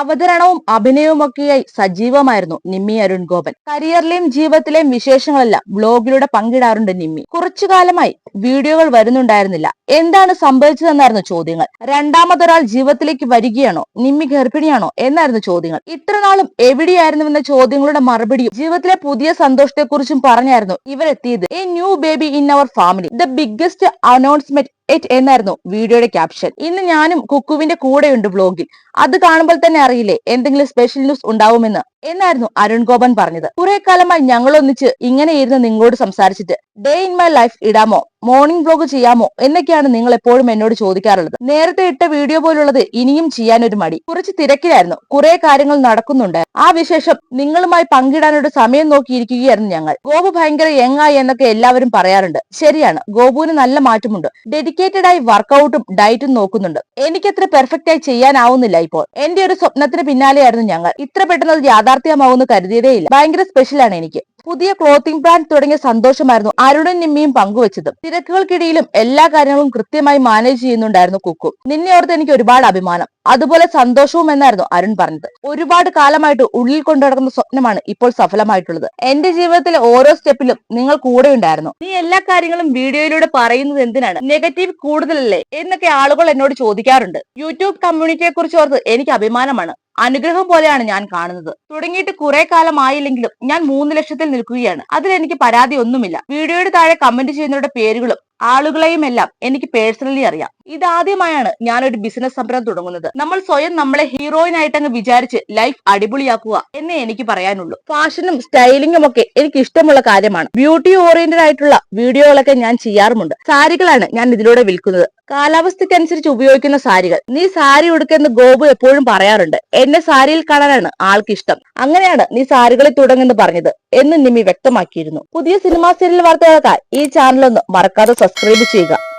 അവതരണവും അഭിനയവുമൊക്കെയായി സജീവമായിരുന്നു നിമ്മി അരുൺ ഗോപൻ. കരിയറിലെയും ജീവിതത്തിലെയും വിശേഷങ്ങളെല്ലാം ബ്ലോഗിലൂടെ പങ്കിടാറുണ്ട് നിമ്മി. കുറച്ചു കാലമായി വീഡിയോകൾ വരുന്നുണ്ടായിരുന്നില്ല. എന്താണ് സംഭവിച്ചതെന്നായിരുന്നു ചോദ്യങ്ങൾ. രണ്ടാമതൊരാൾ ജീവിതത്തിലേക്ക് വരികയാണോ? നിമ്മി ഗർഭിണിയാണോ? എന്നായിരുന്നു ചോദ്യങ്ങൾ. ഇത്രനാളും എവിടെയായിരുന്നുവെന്ന ചോദ്യങ്ങളുടെ മറുപടിയും ജീവിതത്തിലെ പുതിയ സന്തോഷത്തെക്കുറിച്ചും പറഞ്ഞായിരുന്നു ഇവരെത്തിയത്. A new baby in our family. The biggest announcement yet എന്നായിരുന്നു വീഡിയോയുടെ ക്യാപ്ഷൻ ഇന്ന് ഞാനും കുക്കുവിന്റെ കൂടെയുണ്ട് ബ്ലോഗിൽ അത് കാണുമ്പോൾ തന്നെ അറിയില്ലേ എന്തെങ്കിലും സ്പെഷ്യൽ ന്യൂസ് ഉണ്ടാവുമെന്ന്? എന്നായിരുന്നു അരുൺ ഗോപൻ പറഞ്ഞത്. കുറെ കാലമായി ഞങ്ങൾ ഒന്നിച്ച് ഇങ്ങനെയിരുന്ന് നിങ്ങളോട് സംസാരിച്ചിട്ട്. ഡേ ഇൻ മൈ ലൈഫ് ഇടാമോ? മോർണിംഗ് ബ്ലോഗ് ചെയ്യാമോ? എന്നൊക്കെയാണ് നിങ്ങൾ എപ്പോഴും എന്നോട് ചോദിക്കാറുള്ളത്. നേരത്തെ ഇട്ട വീഡിയോ പോലുള്ളത് ഇനിയും ചെയ്യാൻ ഒരു മടി. കുറച്ച് തിരക്കിലായിരുന്നു. കുറെ കാര്യങ്ങൾ നടക്കുന്നുണ്ട്. ആ വിശേഷം നിങ്ങളുമായി പങ്കിടാനൊരു സമയം നോക്കിയിരിക്കുകയായിരുന്നു ഞങ്ങൾ. ഗോപു ഭയങ്കര യങ്ങായി എന്നൊക്കെ എല്ലാവരും പറയാറുണ്ട്. ശരിയാണ് ഗോപുവിന് നല്ല മാറ്റമുണ്ട്. ഡെഡിക്കേറ്റഡ് ആയി വർക്കൗട്ടും ഡയറ്റും നോക്കുന്നുണ്ട്. എനിക്കത്ര പെർഫെക്റ്റ് ആയി ചെയ്യാനാവുന്നില്ല ഇപ്പോൾ. എന്റെ ഒരു സ്വപ്നത്തിന് പിന്നാലെയായിരുന്നു ഞങ്ങൾ. ഇത്ര പെട്ടെന്ന് യാഥാർത്ഥ്യമാവുമെന്ന് കരുതിയതേയില്ല. ഭയങ്കര സ്പെഷ്യലാണ് എനിക്ക്. പുതിയ ക്ലോത്തിംഗ് ബ്രാൻഡ് തുടങ്ങിയ സന്തോഷമായിരുന്നു അരുണും നിമ്മിയും പങ്കുവച്ചത്. തിരക്കുകൾക്കിടയിലും എല്ലാ കാര്യങ്ങളും കൃത്യമായി മാനേജ് ചെയ്യുന്നുണ്ടായിരുന്നു കുക്കു. നിന്നെ ഓർത്ത് എനിക്ക് ഒരുപാട് അഭിമാനം. അതുപോലെ സന്തോഷവും എന്നായിരുന്നു അരുൺ പറഞ്ഞത്. ഒരുപാട് കാലമായിട്ട് ഉള്ളിൽ കൊണ്ടുനടക്കുന്ന സ്വപ്നമാണ് ഇപ്പോൾ സഫലമായിട്ടുള്ളത്. എന്റെ ജീവിതത്തിലെ ഓരോ സ്റ്റെപ്പിലും നിങ്ങൾ കൂടെ ഉണ്ടായിരുന്നു. നീ എല്ലാ കാര്യങ്ങളും വീഡിയോയിലൂടെ പറയുന്നത് എന്തിനാണ്? നെഗറ്റീവ് കൂടുതലല്ലേ? എന്നൊക്കെ ആളുകൾ എന്നോട് ചോദിക്കാറുണ്ട്. യൂട്യൂബ് കമ്മ്യൂണിറ്റിയെ കുറിച്ച് ഓർത്ത് എനിക്ക് അഭിമാനമാണ്. അനുഗ്രഹം പോലെയാണ് ഞാൻ കാണുന്നത്. തുടങ്ങിയിട്ട് കുറെ കാലമായില്ലെങ്കിലും ഞാൻ മൂന്ന് ലക്ഷത്തിൽ നിൽക്കുകയാണ്. അതിൽ എനിക്ക് പരാതി ഒന്നുമില്ല. വീഡിയോയുടെ താഴെ കമന്റ് ചെയ്യുന്നവരുടെ പേരുകളും ആളുകളെയും എല്ലാം എനിക്ക് പേഴ്സണലി അറിയാം. ഇതാദ്യമായാണ് ഞാനൊരു ബിസിനസ് സംരംഭം തുടങ്ങുന്നത്. നമ്മൾ സ്വയം നമ്മളെ ഹീറോയിൻ ആയിട്ട് അങ്ങ് വിചാരിച്ച് ലൈഫ് അടിപൊളിയാക്കുക എന്നേ എനിക്ക് പറയാനുള്ളൂ. ഫാഷനും സ്റ്റൈലിംഗും ഒക്കെ എനിക്ക് ഇഷ്ടമുള്ള കാര്യമാണ്. ബ്യൂട്ടി ഓറിയന്റഡ് ആയിട്ടുള്ള വീഡിയോകളൊക്കെ ഞാൻ ചെയ്യാറുമുണ്ട്. സാരികളാണ് ഞാൻ ഇതിലൂടെ വിൽക്കുന്നത്. കാലാവസ്ഥയ്ക്കനുസരിച്ച് ഉപയോഗിക്കുന്ന സാരികൾ. നീ സാരി ഉടുക്കുന്ന ഗോപു എപ്പോഴും പറയാറുണ്ട്. എന്നെ സാരിയിൽ കാണാനാണ് ആൾക്ക് ഇഷ്ടം അങ്ങനെയാണ് നീ സാരികളിൽ തുടങ്ങുന്നു പറഞ്ഞത്. എന്ന് നിമി വ്യക്തമാക്കിയിരുന്നു. പുതിയ സിനിമാ സീരിയൽ വാർത്തകൾക്കായി ഈ ചാനൽ ഒന്ന് മറക്കാതെ സബ്സ്ക്രൈബ് ചെയ്യുക.